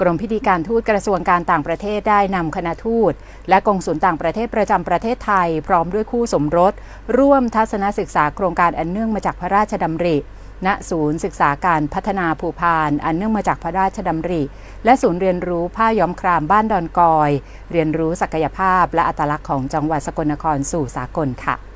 กรมพิธีการทูตกระทรวงการต่างประเทศได้นำคณะทูต และกองสุลต่างประเทศประจำประเทศไทย พร้อมด้วยคู่สมรส ร่วมทัศนศึกษาโครงการอันเนื่องมาจากพระราชดำริ ณศูนย์ศึกษาการพัฒนาภูพาน อันเนื่องมาจากพระราชดำริ และศูนย์เรียนรู้ผ้าย้อมครามบ้านดอนกอย เรียนรู้ศักยภาพและอัตลักษณ์ของจังหวัดสกลนครสู่สากลค่ะ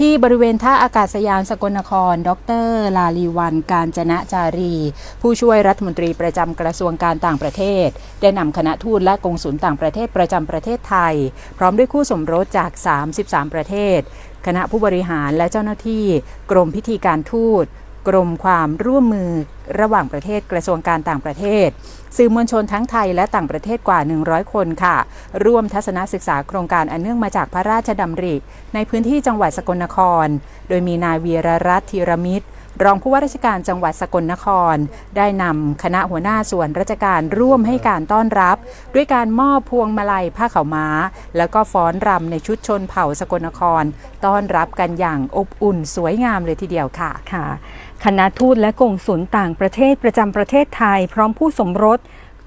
ที่บริเวณท่าอากาศยานสกลนคร ดร ลาลีวัน การจนะจารี ผู้ช่วยรัฐมนตรีประจำกระทรวงการต่างประเทศ ได้นำคณะทูตและกงสุลต่างประเทศประจำประเทศไทย พร้อมด้วยคู่สมรสจาก 33 ประเทศ คณะผู้บริหารและเจ้าหน้าที่ กรมพิธีการทูต กรมความร่วมมือระหว่างประเทศกระทรวงการต่างประเทศ สื่อมวลชนทั้งไทยและต่างประเทศกว่า 100 คนค่ะ ร่วมทัศนศึกษาโครงการอันเนื่องมาจากพระราชดำริ ในพื้นที่จังหวัดสกลนคร โดยมีนายวีรรัตน์ธีรมิตร รองผู้ว่าราชการจังหวัดสกลนคร ได้นำคณะหัวหน้าส่วนราชการร่วมให้การต้อนรับ ด้วยการมอบพวงมาลัยผ้าขาวม้า แล้วก็ฟ้อนรำในชุดชนเผ่าสกลนคร ต้อนรับกันอย่างอบอุ่นสวยงามเลยทีเดียวค่ะค่ะคณะทูตและกงสุลต่างประเทศประจำประเทศไทย พร้อมผู้สมรส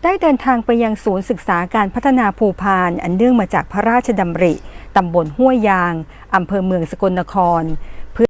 ได้เดินทางไปยังศูนย์ศึกษาการพัฒนาภูพาน อันเนื่องมาจากพระราชดำริ ตำบลห้วยยาง อำเภอเมืองสกลนครเพื่อ